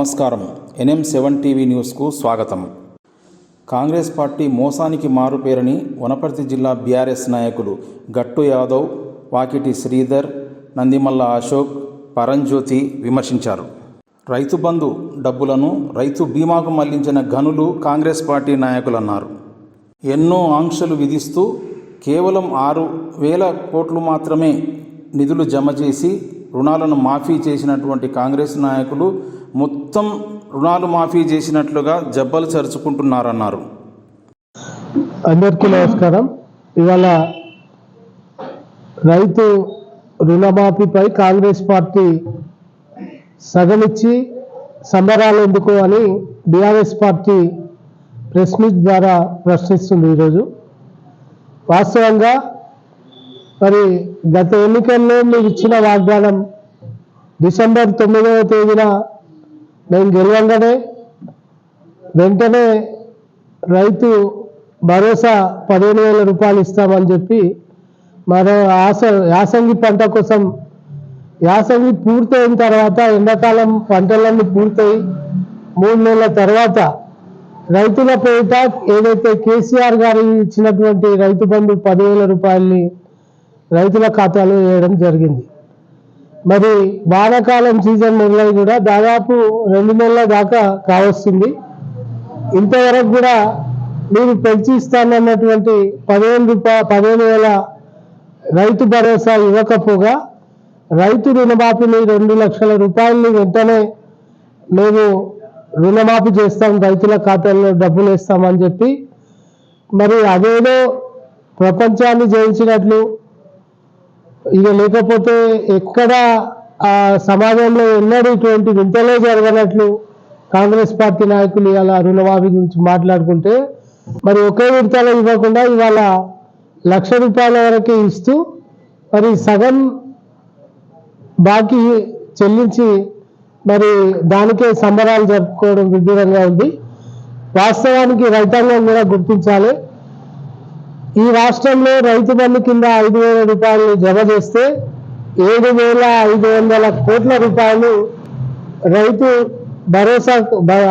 నమస్కారం. NM seven TV న్యూస్కు స్వాగతం. కాంగ్రెస్ పార్టీ మోసానికి మారుపేరని వనపర్తి జిల్లా బీఆర్ఎస్ నాయకులు గట్టు యాదవ్ వాకిటి శ్రీధర్ నందిమల్ల అశోక్ పరంజ్యోతి విమర్శించారు. రైతు బంధు డబ్బులను రైతు బీమాకు మళ్ళించిన ఘనులు కాంగ్రెస్ పార్టీ నాయకులన్నారు. ఎన్నో ఆంక్షలు విధిస్తూ కేవలం ఆరు వేల కోట్లు మాత్రమే నిధులు జమ చేసి రుణాలను మాఫీ చేసినటువంటి కాంగ్రెస్ నాయకులు మొత్తం రుణాలు మాఫీ చేసినట్లుగా జబ్బలు చరుచుకుంటున్నారన్నారు. అందరికీ నమస్కారం. ఇవాళ రైతు రుణమాఫీపై కాంగ్రెస్ పార్టీ సగమిచ్చి సంబరాలు ఎందుకు అని బీఆర్ఎస్ పార్టీ ప్రెస్ మీట్ ద్వారా ప్రశ్నిస్తుంది ఈరోజు. వాస్తవంగా మరి గత ఎన్నికల్లో మీరు ఇచ్చిన వాగ్దానం డిసెంబర్ తొమ్మిదవ తేదీన మేము గెలవంగానే వెంటనే రైతు భరోసా పదిహేను వేల రూపాయలు ఇస్తామని చెప్పి మరో యాస యాసంగి పంట కోసం యాసంగి పూర్తయిన తర్వాత ఎండాకాలం పంటలన్నీ పూర్తయి మూడు నెలల తర్వాత రైతుల పేరిట ఏదైతే కేసీఆర్ గారు ఇచ్చినటువంటి రైతు బంధు పదివేల రూపాయలని రైతుల ఖాతాలో వేయడం జరిగింది. మరి వానాకాలం సీజన్ మొదలై కూడా దాదాపు రెండు నెలల దాకా కావస్తుంది. ఇంతవరకు కూడా మీరు పెంచి ఇస్తానన్నటువంటి పదిహేను రూపాయ పదిహేను వేల రైతు భరోసా ఇవ్వకపోగా రైతు రుణమాఫీని రెండు లక్షల రూపాయలని వెంటనే మేము రుణమాఫీ చేస్తాం రైతుల ఖాతాల్లో డబ్బులు వేస్తామని చెప్పి. మరి అదేదో ప్రపంచాన్ని జయించినట్లు ఇక లేకపోతే ఎక్కడ ఆ సమాజంలో ఎన్నడూ ఇటువంటి వింతలే జరగనట్లు కాంగ్రెస్ పార్టీ నాయకులు ఇలా రుణమాఫీ గురించి మాట్లాడుకుంటే మరి ఒకే విడతలో ఇవ్వకుండా ఇవాళ లక్ష రూపాయల వరకే ఇస్తూ మరి సగం బాకీ చెల్లించి మరి దానికే సంబరాలు జరుపుకోవడం విడ్డూరంగా ఉంది. వాస్తవానికి రైతాంగం కూడా గుర్తించాలి. ఈ రాష్ట్రంలో రైతు బంధు కింద ఐదు వేల రూపాయలు జమ చేస్తే ఏడు వేల ఐదు వందల కోట్ల రూపాయలు రైతు భరోసా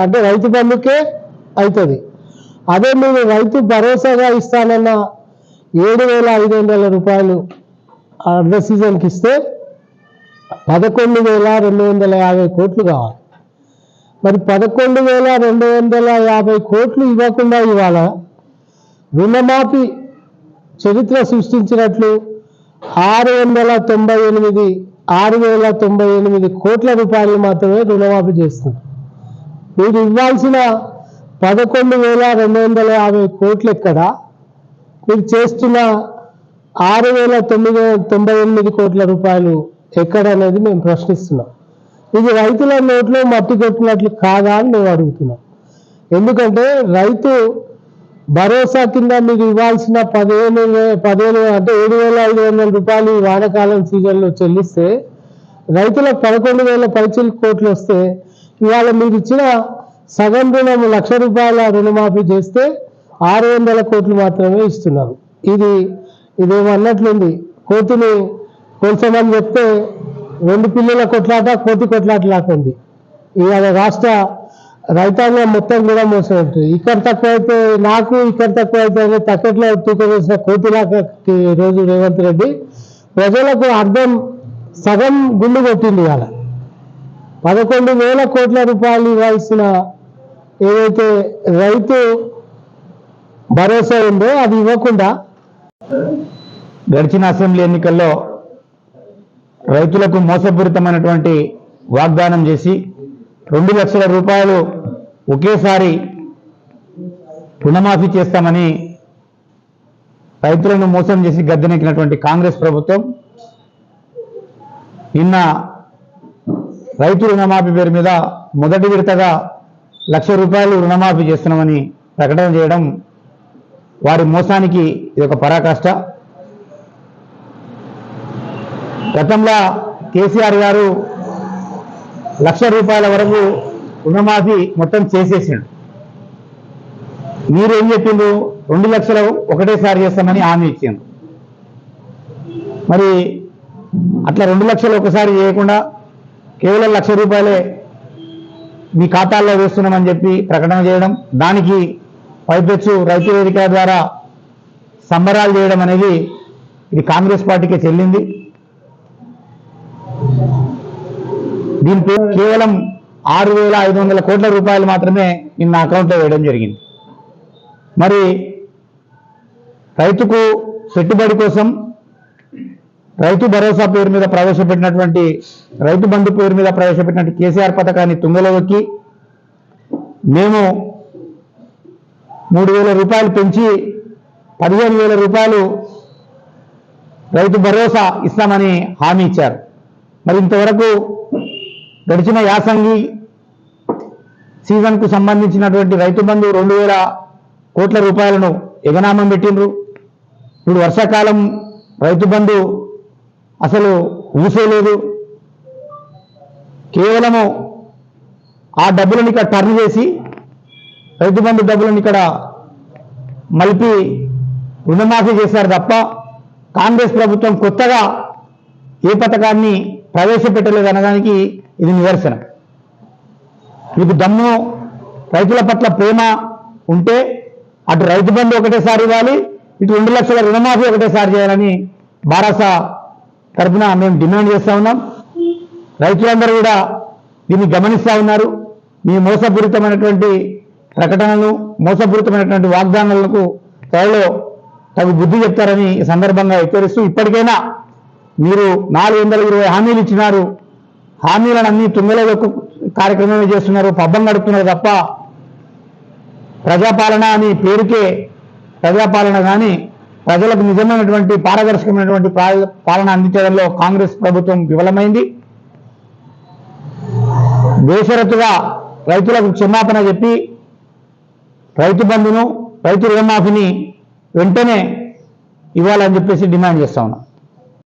అంటే రైతు బంధుకే అవుతుంది. అదే మీరు రైతు భరోసాగా ఇస్తానన్న ఏడు వేల ఐదు వందల రూపాయలు అర్ధ సీజన్కి ఇస్తే పదకొండు వేల రెండు వందల యాభై కోట్లు కావాలి. మరి పదకొండు వేల రెండు వందల యాభై కోట్లు ఇవ్వకుండా ఇవాళ రుణమాఫీ చరిత్ర సృష్టించినట్లు ఆరు వందల తొంభై ఎనిమిది ఆరు వేల తొంభై ఎనిమిది కోట్ల రూపాయలు మాత్రమే రుణమాఫీ చేస్తుంది. మీరు ఇవ్వాల్సిన పదకొండు వేల రెండు వందల యాభై కోట్లు ఎక్కడ మీరు చేస్తున్న ఆరు వేల తొమ్మిది తొంభై ఎనిమిది కోట్ల రూపాయలు ఎక్కడ అనేది మేము ప్రశ్నిస్తున్నాం. ఇది రైతుల నోట్లో మట్టి కొట్టినట్లు కాదా అని మేము అడుగుతున్నాం. ఎందుకంటే రైతు భరోసా కింద మీకు ఇవ్వాల్సిన పదిహేను పదిహేను అంటే ఏడు వేల ఐదు వందల రూపాయలు ఈ సీజన్లో చెల్లిస్తే రైతులకు పదకొండు వేల పైచీల కోట్లు వస్తే ఇవాళ మీరు ఇచ్చిన సగం రుణం లక్ష రూపాయల రుణమాఫీ చేస్తే ఆరు వందల కోట్లు మాత్రమే ఇస్తున్నారు. ఇది ఇదేమో అన్నట్లుంది. కోతిని కొంచెమని చెప్తే రెండు పిల్లల కొట్లాట కోతి కొట్లాట లాగా ఉంది. ఇవాళ రాష్ట్ర రైతాంగం మొత్తం కూడా మోసం ఉంటుంది ఇక్కడ తక్కువ అయితే నాకు ఇక్కడ తక్కువ అయితే తక్కట్లో తూకం వేసిన కోతిలాగా రోజు రేవంత్ రెడ్డి ప్రజలకు అర్థం సగం గుండు కొట్టింది ఇవాళ. పదకొండు వేల కోట్ల రూపాయలు ఇవ్వాల్సిన ఏదైతే రైతు భరోసా ఉందో అది ఇవ్వకుండా గడిచిన అసెంబ్లీ ఎన్నికల్లో రైతులకు మోసపూరితమైనటువంటి వాగ్దానం చేసి రెండు లక్షల రూపాయలు ఒకేసారి రుణమాఫీ చేస్తామని రైతులను మోసం చేసి గద్దెనెక్కినటువంటి కాంగ్రెస్ ప్రభుత్వం నిన్న రైతు రుణమాఫీ పేరు మీద మొదటి విడతగా లక్ష రూపాయలు రుణమాఫీ చేస్తున్నామని ప్రకటన చేయడం వారి మోసానికి ఇది ఒక పరాకాష్ట. గతంలో కేసీఆర్ గారు లక్ష రూపాయల వరకు రుణమాఫీ మొత్తం చేసేసిండు. మీరేం చెప్పిండు రెండు లక్షలు ఒకటేసారి చేస్తామని హామీ ఇచ్చిండు మరి అట్లా రెండు లక్షలు ఒకసారి చేయకుండా కేవలం లక్ష రూపాయలే మీ ఖాతాల్లో వేస్తున్నామని చెప్పి ప్రకటన చేయడం దానికి పైపెచ్చు రైతు వేదిక ద్వారా సంబరాలు చేయడం అనేది ఇది కాంగ్రెస్ పార్టీకి చెల్లింది. దీంతో కేవలం ఆరు వేల ఐదు వందల కోట్ల రూపాయలు మాత్రమే నిన్న అకౌంట్లో వేయడం జరిగింది. మరి రైతుకు పెట్టుబడి కోసం రైతు భరోసా పేరు మీద ప్రవేశపెట్టినటువంటి రైతు బంధు పేరు మీద ప్రవేశపెట్టినటువంటి కేసీఆర్ పథకాన్ని తుంగలో ఎక్కి మేము మూడు వేల రూపాయలు పెంచి పదిహేను వేల రూపాయలు రైతు భరోసా ఇస్తామని హామీ ఇచ్చారు. మరి ఇంతవరకు గడిచిన యాసంగి సీజన్కు సంబంధించినటువంటి రైతు బంధు రెండు వేల కోట్ల రూపాయలను ఎగనామం పెట్టిండ్రు. ఇప్పుడు వర్షాకాలం రైతు బంధు అసలు ఊసేలేదు కేవలము ఆ డబ్బులను ఇక్కడ టర్న్ చేసి రైతు బంధు డబ్బులను ఇక్కడ మలిపి రుణమాఫీ చేశారు తప్ప కాంగ్రెస్ ప్రభుత్వం కొత్తగా ఏ పథకాన్ని ప్రవేశపెట్టలేదు అనడానికి ఇది నిదర్శనం. మీకు దమ్ము రైతుల పట్ల ప్రేమ ఉంటే అటు రైతు బంధు ఒకటేసారి ఇవ్వాలి ఇటు రెండు లక్షల రుణమాఫీ ఒకటేసారి చేయాలని బారాస తరఫున మేము డిమాండ్ చేస్తా ఉన్నాం. రైతులందరూ కూడా దీన్ని గమనిస్తూ ఉన్నారు. మీ మోసపూరితమైనటువంటి ప్రకటనలు మోసపూరితమైనటువంటి వాగ్దానాలకు త్వరలో తగు బుద్ధి చెప్తారని ఈ సందర్భంగా హెచ్చరిస్తూ ఇప్పటికైనా మీరు నాలుగు వందల ఇరవై హామీలు ఇచ్చినారు. హామీలను అన్ని తుంగలో దొక్కు కార్యక్రమమే చేస్తున్నారు. పబ్బం గడుపుతున్నారు తప్ప ప్రజాపాలన అని పేరుకే ప్రజాపాలన కానీ ప్రజలకు నిజమైనటువంటి పారదర్శకమైనటువంటి పాలన అందించడంలో కాంగ్రెస్ ప్రభుత్వం విఫలమైంది. బేషరతుగా రైతులకు క్షమాపణ చెప్పి రైతు బంధును రైతు రుణమాఫీని వెంటనే ఇవ్వాలని చెప్పేసి డిమాండ్ చేస్తా ఉన్నాం.